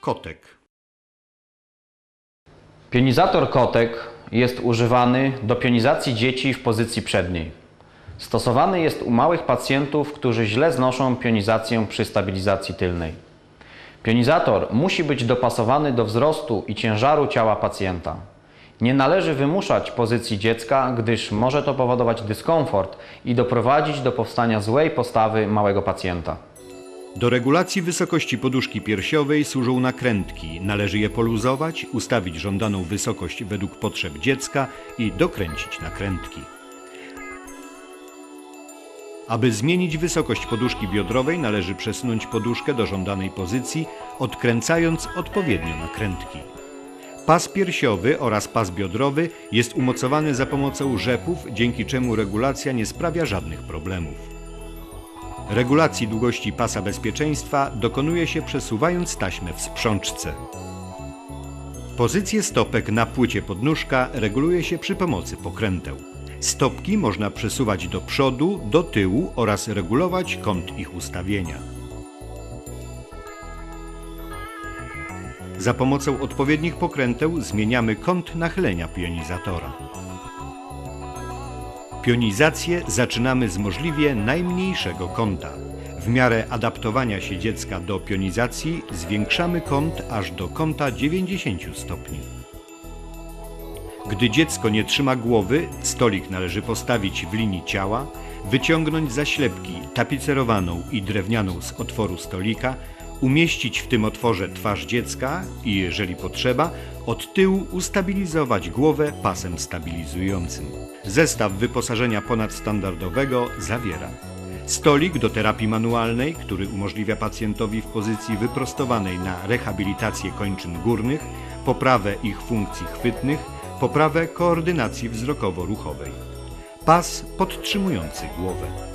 Kotek. Pionizator kotek jest używany do pionizacji dzieci w pozycji przedniej. Stosowany jest u małych pacjentów, którzy źle znoszą pionizację przy stabilizacji tylnej. Pionizator musi być dopasowany do wzrostu i ciężaru ciała pacjenta. Nie należy wymuszać pozycji dziecka, gdyż może to powodować dyskomfort i doprowadzić do powstania złej postawy małego pacjenta. Do regulacji wysokości poduszki piersiowej służą nakrętki. Należy je poluzować, ustawić żądaną wysokość według potrzeb dziecka i dokręcić nakrętki. Aby zmienić wysokość poduszki biodrowej, należy przesunąć poduszkę do żądanej pozycji, odkręcając odpowiednio nakrętki. Pas piersiowy oraz pas biodrowy jest umocowany za pomocą rzepów, dzięki czemu regulacja nie sprawia żadnych problemów. Regulacji długości pasa bezpieczeństwa dokonuje się przesuwając taśmę w sprzączce. Pozycję stopek na płycie podnóżka reguluje się przy pomocy pokręteł. Stopki można przesuwać do przodu, do tyłu oraz regulować kąt ich ustawienia. Za pomocą odpowiednich pokręteł zmieniamy kąt nachylenia pionizatora. Pionizację zaczynamy z możliwie najmniejszego kąta. W miarę adaptowania się dziecka do pionizacji zwiększamy kąt aż do kąta 90 stopni. Gdy dziecko nie trzyma głowy, stolik należy postawić w linii ciała, wyciągnąć zaślepki tapicerowaną i drewnianą z otworu stolika, umieścić w tym otworze twarz dziecka i, jeżeli potrzeba, od tyłu ustabilizować głowę pasem stabilizującym. Zestaw wyposażenia ponadstandardowego zawiera stolik do terapii manualnej, który umożliwia pacjentowi w pozycji wyprostowanej na rehabilitację kończyn górnych, poprawę ich funkcji chwytnych, poprawę koordynacji wzrokowo-ruchowej. Pas podtrzymujący głowę.